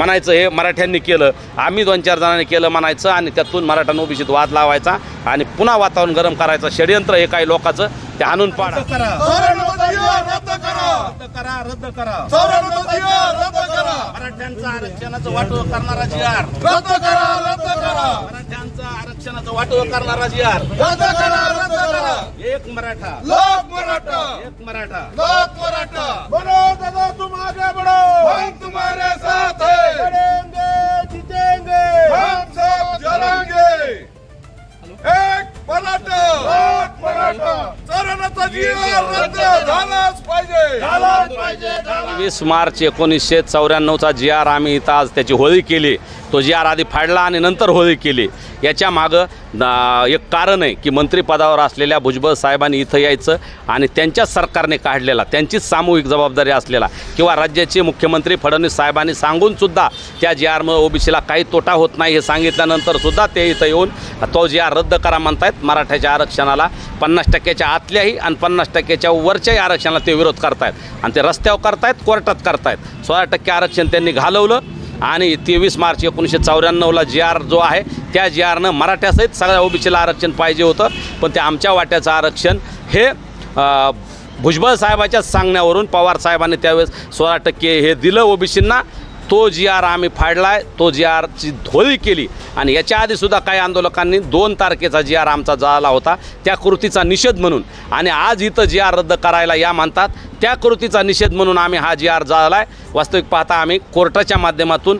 म्हणायचं हे मराठ्यांनी केलं आम्ही दोन चार जणांनी केलं म्हणायचं आणि त्यातून मराठा ओबीसीत वाद लावायचा आणि पुन्हा वातावरण गरम करायचं. षडयंत्र हे काही लोकांचं ते आणून पाडा. रद्द करा. रद्द करा. रद्द करा. रद्द करा मराठ्यांचं आरक्षणाचं वाटव करणारा जी आर रद्द करा रद्द करा. मराठ्यांचं आरक्षणाचं वाटव करणारा जी आर रद्द करा. रद्द करा. एक मराठा. लोक मराठा. एक मराठा. लोक मराठा. बढ़ो दादा तुम आगे बढ़ो. हम तुम्हारे साथ हैं. लड़ेंगे जीतेंगे हम सब जलांगे एक मराठा लोक मराठा चरणाचा जीवन रद्द झालाच पाहिजे झालाच पाहिजे वीस मार्च एकोणीसशे चौऱ्याण्णवचा जी आर आम्ही इथं आज त्याची होळी केली. तो जी आर आधी फाडला आणि नंतर होळी केली याच्या मागं एक कारण आहे की मंत्रिपदावर असलेल्या भुजबळ साहेबांनी इथं यायचं आणि त्यांच्याच सरकारने काढलेला त्यांचीच सामूहिक जबाबदारी असलेला किंवा राज्याचे मुख्यमंत्री फडणवीस साहेबांनी सांगूनसुद्धा त्या जी आरमुळे ओबीसीला काही तोटा होत नाही हे सांगितल्यानंतरसुद्धा ते इथं येऊन तो जी आर रद्द करा म्हणतायत मराठ्याच्या आरक्षणाला पन्नास टक्क्याच्या आतल्याही आणि पन्नास टक्क्याच्या वरच्याही आरक्षणाला ते विरोध करतायत. आणि ते रस्त्यावर करतायत कोर्टात करतायत. सोळा टक्के आरक्षण त्यांनी घालवलं आणि तेवीस मार्च एकोणीसशे चौऱ्याण्णवला जी आर जो आहे त्या जी आरनं मराठ्यासहित सगळ्या ओबीसीला आरक्षण पाहिजे होतं. पण ते आमच्या वाट्याचं आरक्षण हे भुजबळ साहेबाच्याच सांगण्यावरून पवार साहेबांनी त्यावेळेस सोळा टक्के हे दिलं ओबीसींना. तो जी आर आम्ही फाडला आहे तो जी आरची धोळी केली. आणि याच्या आधीसुद्धा काही आंदोलकांनी दोन तारखेचा जी आर आमचा झाला होता. त्या कृतीचा निषेध म्हणून. आणि आज इथं जी आर रद्द करायला या म्हणतात त्या कृतीचा निषेध म्हणून आम्ही हा जी आर झाला आहे वास्तविक पाहता आम्ही कोर्टाच्या माध्यमातून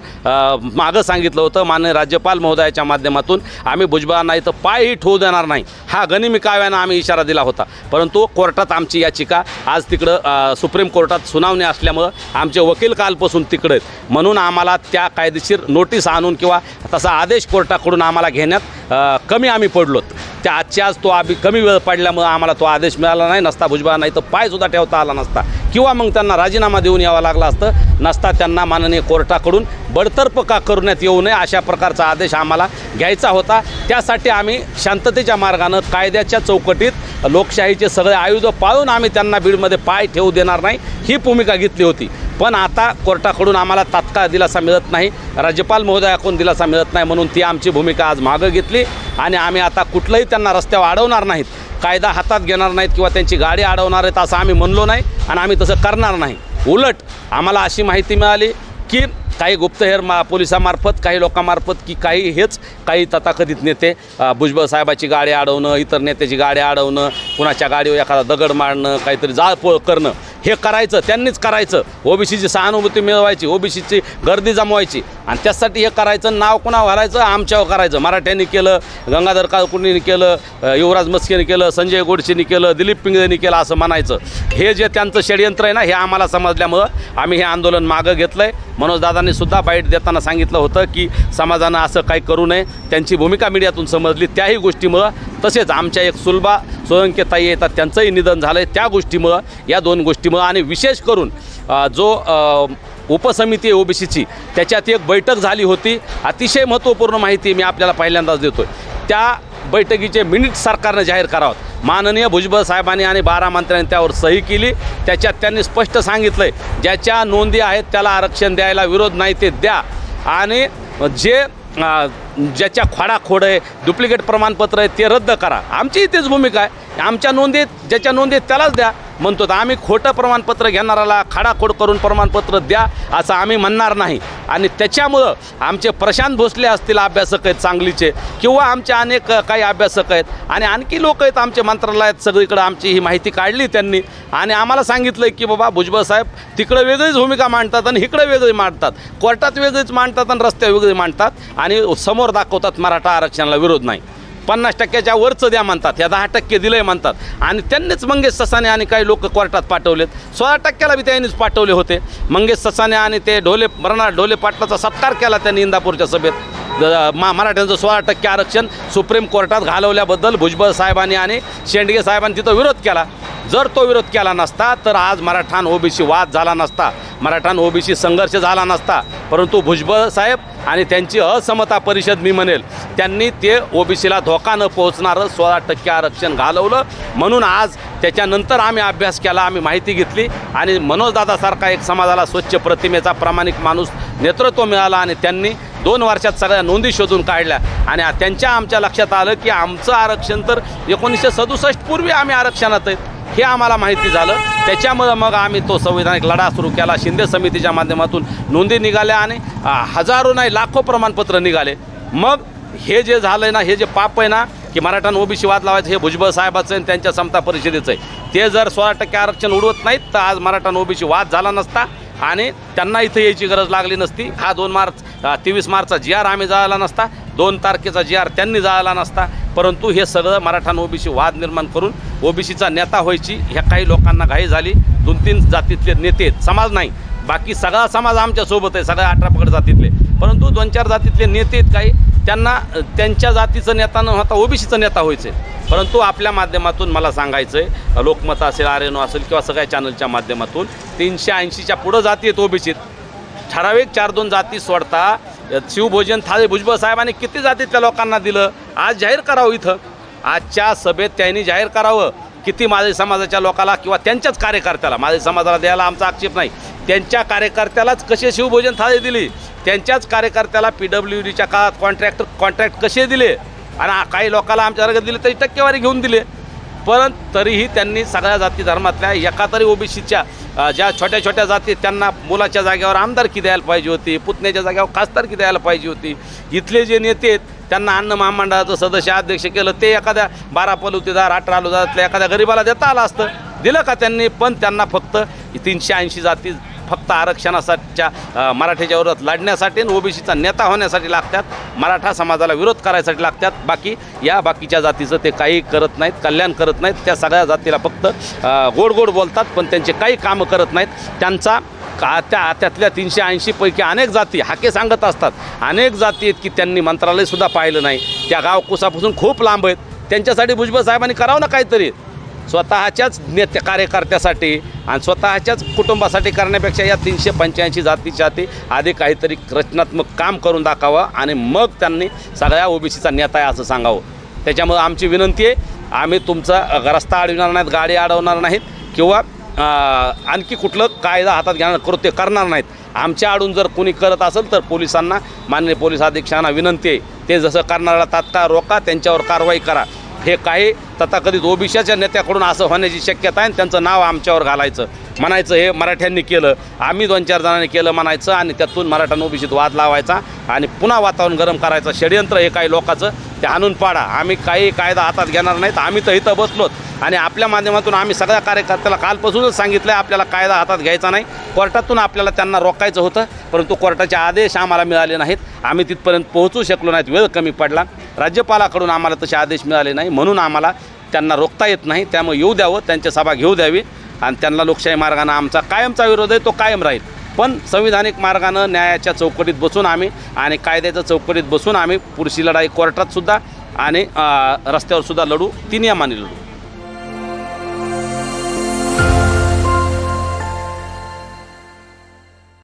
मागं सांगितलं होतं. माननीय राज्यपाल महोदयाच्या माध्यमातून आम्ही भुजबळांना इथं पायही ठेवू देणार नाही. हा गनिमी काव्यानं आम्ही इशारा दिला होता. परंतु कोर्टात आमची याचिका आज तिकडं सुप्रीम कोर्टात सुनावणी असल्यामुळं आमचे वकील कालपासून तिकडे आहेत. म्हणून आम्हाला त्या कायदेशीर नोटीस आणून किंवा तसा आदेश कोर्टाकडून आम्हाला घेण्यात कमी आम्ही पडलोत. त्या आजच्या आज तो आम्ही कमी वेळ पडल्यामुळं आम्हाला तो आदेश मिळाला नाही नसता भुजबळ नाही तर पायसुद्धा ठेवता आला नसता. किंवा मग त्यांना राजीनामा देऊन यावा लागला असतं नसता त्यांना माननीय कोर्टाकडून बडतर्फ का करण्यात येऊ नये अशा प्रकारचा आदेश आम्हाला घ्यायचा होता. त्यासाठी आम्ही शांततेच्या मार्गानं कायद्याच्या चौकटीत लोकशाहीचे सगळे आयुध पाळून आम्ही त्यांना बीडमध्ये पाय ठेवू देणार नाही ही भूमिका घेतली होती. पण आता कोर्टाकडून आम्हाला तात्काळ दिलासा मिळत नाही राज्यपाल महोदयाकडून दिलासा मिळत नाही म्हणून ती आमची भूमिका आज मागं घेतली आणि आम्ही आता कुठलंही त्यांना रस्त्यावर अडवणार नाहीत. कायदा हातात घेणार नाहीत किंवा त्यांची गाडी अडवणार आहेत असं आम्ही म्हणलो नाही आणि आम्ही तसं करणार नाही. उलट आम्हाला अशी माहिती मिळाली की काही गुप्तहेर मा पोलिसामार्फत काही लोकांमार्फत की काही हेच काही तथाकथित नेते भुजबळ साहेबाची गाडी अडवणं इतर नेत्याची गाडी अडवणं कुणाच्या गाडीवर एखादा दगड मारणं काहीतरी जाळपोळ करणं. हे करायचं त्यांनीच करायचं. ओबीसीची सहानुभूती मिळवायची ओबीसीची गर्दी जमवायची. आणि त्यासाठी हे करायचं नाव कुणा घालायचं? आमच्यावर करायचं. मराठ्यांनी केलं गंगाधर काळकुंडीने केलं युवराज मस्केने केलं संजय गोडसेनी केलं दिलीप पिंगळेनी केलं असं म्हणायचं. हे जे त्यांचं षडयंत्र आहे ना हे आम्हाला समजल्यामुळं आम्ही हे आंदोलन मागं घेतलं आहे मनोजदादांनी सुद्धा बाईट देताना सांगितलं होतं की समाजानं असं काही करू नये. त्यांची भूमिका मीडियातून समजली. त्याही गोष्टीमुळं तसेच आमच्या एक सुलभा स्वयंकेताई येतात त्यांचंही निधन झालं आहे त्या गोष्टीमुळं या दोन गोष्टीमुळं. आणि विशेष करून जो उपसमिती आहे ओबीसीची त्याच्यात एक बैठक झाली होती. अतिशय महत्त्वपूर्ण माहिती मी आपल्याला पहिल्यांदाच देतो त्या बैठकीचे मिनिट सरकारनं जाहीर करावं. माननीय भुजबळ साहेबांनी आणि बारा मंत्र्यांनी त्यावर सही केली. त्याच्यात त्यांनी स्पष्ट सांगितलं आहे ज्याच्या नोंदी आहेत त्याला आरक्षण द्यायला विरोध नाही ते द्या. आणि जे ज्याच्या खोडाखोड आहे डुप्लिकेट प्रमाणपत्र आहे ते रद्द करा. आमची तीच भूमिका आहे. आमच्या नोंदीत ज्याच्या नोंदीत त्यालाच द्या. म्हणतो तर आम्ही खोटं प्रमाणपत्र घेणाराला खाडाखोड करून प्रमाणपत्र द्या असं आम्ही म्हणणार नाही. आणि त्याच्यामुळं आमचे प्रशांत भोसले असतील अभ्यासक आहेत सांगलीचे किंवा आमचे अनेक काही अभ्यासक आहेत आणि आणखी लोक आहेत आमचे मंत्रालयात सगळीकडं आमची ही माहिती काढली त्यांनी. आणि आम्हाला सांगितलं की बाबा भुजबळ साहेब तिकडं वेगळीच भूमिका मांडतात आणि इकडं वेगळी मांडतात. कोर्टात वेगळीच मांडतात आणि रस्त्यावर वेगळी मांडतात आणि समोर दाखवतात मराठा आरक्षणाला विरोध नाही. पन्नास टक्क्याच्या वरचं द्या म्हणतात. या दहा टक्के दिलंय म्हणतात. आणि त्यांनीच मंगेश ससाने आणि काही लोक कोर्टात पाठवलेत. सोळा टक्क्याला बी त्यांनीच पाठवले होते. मंगेश ससाने आणि ते ढोले मरणा ढोले पाटलाचा सत्कार केला त्यांनी इंदापूरच्या सभेत. मा मराठ्यांचं सोळा टक्के आरक्षण सुप्रीम कोर्टात घालवल्याबद्दल भुजबळ साहेबांनी आणि शेंडगे साहेबांनी तिथं विरोध केला. जर तो विरोध केला नसता तर आज मराठान ओबीसी वाद झाला नसता. मराठान ओबीसी संघर्ष झाला नसता. परंतु भुजबळ साहेब आणि त्यांची असमता परिषद मी म्हणेल त्यांनी ते ओबीसीला धोका न पोहोचणारं सोळा टक्के आरक्षण घालवलं. म्हणून आज त्याच्यानंतर आम्ही अभ्यास केला आम्ही माहिती घेतली आणि मनोजदादासारखा एक समाजाला स्वच्छ प्रतिमेचा प्रामाणिक माणूस नेतृत्व मिळाला आणि त्यांनी दोन वर्षात सगळ्या नोंदी शोधून काढल्या. आणि त्यांच्या आमच्या लक्षात आलं की आमचं आरक्षण तर एकोणीसशे सदुसष्ट पूर्वी आम्ही आरक्षणात आहेत हे आम्हाला माहिती झालं. त्याच्यामुळं मग आम्ही तो संविधानिक लढा सुरू केला. शिंदे समितीच्या माध्यमातून नोंदी निघाल्या आणि हजारो नाही लाखो प्रमाणपत्र निघाले. मग हे जे झालं आहे ना हे जे पाप आहे ना की मराठा ओबीसी वाद लावायचं हे भुजबळ साहेबाचं आणि त्यांच्या समता परिषदेचं आहे. ते जर सोळा टक्के आरक्षण उडवत नाहीत तर आज मराठा ओबीसी वाद झाला नसता आणि त्यांना इथं यायची गरज लागली नसती. हा दोन मार्च तेवीस मार्चचा जी आर आम्ही जायला नसता दोन तारखेचा जी आर त्यांनी जायला नसता परंतु हे सगळं मराठा ओबीसी वाद निर्माण करून ओबीसीचा नेता व्हायची ह्या काही लोकांना घाई झाली. दोन तीन जातीतले नेते आहेत, समाज नाही बाकी सगळा समाज आमच्यासोबत आहे सगळ्या अठरा पकड जातीतले. परंतु दोन चार जातीतले नेते आहेत काही त्यांना त्यांच्या जातीचं नेता न होता ओबीसीचं नेता व्हायचं परंतु आपल्या माध्यमातून मला सांगायचं आहे लोकमत असेल आर एन ओ असेल किंवा सगळ्या चॅनलच्या माध्यमातून तीनशे ऐंशीच्या पुढं जाती आहेत ओबीसीत. ठराविक चार दोन जाती सोडता. शिवभोजन थाळे भुजबळ साहेबांनी किती जातीतल्या लोकांना दिलं? आज जाहीर करावं इथं. आजच्या सभेत त्यांनी जाहीर करावं. किती माझे समाजाच्या लोकाला किंवा त्यांच्याच कार्यकर्त्याला माझे समाजाला द्यायला आमचा आक्षेप नाही. त्यांच्या कार्यकर्त्यालाच कसे शिवभोजन थाळे दिली? त्यांच्याच कार्यकर्त्याला पी डब्ल्यू डीच्या काळात कॉन्ट्रॅक्ट कॉन्ट्रॅक्ट कसे दिले? आणि काही लोकांना आमच्या वर्गात दिले तरी टक्केवारी घेऊन दिले. पण तरीही त्यांनी सगळ्या जाती धर्मातल्या एका तरी ओबीसीच्या ज्या छोट्या छोट्या जाती त्यांना मुलाच्या जागेवर आमदारकी द्यायला पाहिजे होती पुतण्याच्या जागेवर खासदारकी द्यायला पाहिजे होती. इथले जे नेते आहेत त्यांना अन्न महामंडळाचं सदस्य अध्यक्ष केलं ते एखाद्या बारा पलुतेदार अठरा आलुदारातल्या एखाद्या गरिबाला देता आलं असतं. दिलं का त्यांनी? पण त्यांना फक्त तीनशे ऐंशी जाती फक्त आरक्षणासाठीच्या मराठीच्या विरोधात लढण्यासाठी आणि ओबीसीचा नेता होण्यासाठी लागतात. मराठा समाजाला विरोध करायसाठी लागतात. बाकी या बाकीच्या जातीचं ते काही करत नाहीत कल्याण करत नाहीत. त्या सगळ्या जातीला फक्त गोड गोड बोलतात पण त्यांचे काही कामं करत नाहीत. त्यांचा का त्या त्यातल्या तीनशे ऐंशीपैकी अनेक जाती हाके सांगत असतात. अनेक जाती आहेत की त्यांनी मंत्रालयसुद्धा पाहिलं नाही. त्या गाव कुसापासून खूप लांब आहेत. त्यांच्यासाठी भुजबळ साहेबांनी करावं ना काहीतरी? स्वतःच्याच नेत्या कार्यकर्त्यासाठी आणि स्वतःच्याच कुटुंबासाठी करण्यापेक्षा या तीनशे पंच्याऐंशी जातीच्या ते आधी काहीतरी रचनात्मक काम करून दाखावं आणि मग त्यांनी सगळ्या ओबीसीचा नेता आहे असं सांगावं. त्याच्यामुळं आमची विनंती आहे आम्ही तुमचा रस्ता अडविणार नाहीत गाडी अडवणार नाहीत किंवा आणखी कुठलं कायदा हातात घेणार कृत्य करणार नाहीत. आमच्या आडून जर कोणी करत असेल तर पोलिसांना माननीय पोलीस अधीक्षकांना विनंती आहे ते जसं करणाऱ्याला तात्काळ रोका त्यांच्यावर कारवाई करा. हे काही तथाकथित ओबीसीच्या नेत्याकडून असं होण्याची शक्यता आहे आणि त्यांचं नाव आमच्यावर घालायचं. म्हणायचं हे मराठ्यांनी केलं. आम्ही दोन चार जणांनी केलं म्हणायचं आणि त्यातून मराठ्यांना ओबीसीत वाद लावायचा आणि पुन्हा वातावरण गरम करायचं. षडयंत्र हे काही लोकांचं ते आणून पाडा. आम्ही काही कायदा हातात घेणार नाहीत. आम्ही तर इथं बसलोत आणि आपल्या माध्यमातून आम्ही सगळ्या कार्यकर्त्याला कालपासूनच सांगितलं आहे आपल्याला कायदा हातात घ्यायचा नाही. कोर्टातून आपल्याला त्यांना रोखायचं होतं. परंतु कोर्टाचे आदेश आम्हाला मिळाले नाहीत. आम्ही तिथपर्यंत पोहोचू शकलो नाहीत. वेळ कमी पडला. राज्यपालाकडून आम्हाला तसे आदेश मिळाले नाही. म्हणून आम्हाला त्यांना रोखता येत नाही त्यामुळे येऊ द्यावं त्यांची सभा घेऊ द्यावी आणि त्यांना लोकशाही मार्गानं आमचा कायमचा विरोध आहे तो कायम राहील. पण संविधानिक मार्गानं न्यायाच्या चौकटीत बसून आम्ही आणि कायद्याच्या चौकटीत बसून आम्ही पुरुषी लढाई कोर्टात सुद्धा आणि रस्त्यावर सुद्धा लढू तिन्ही नियमाने लढू.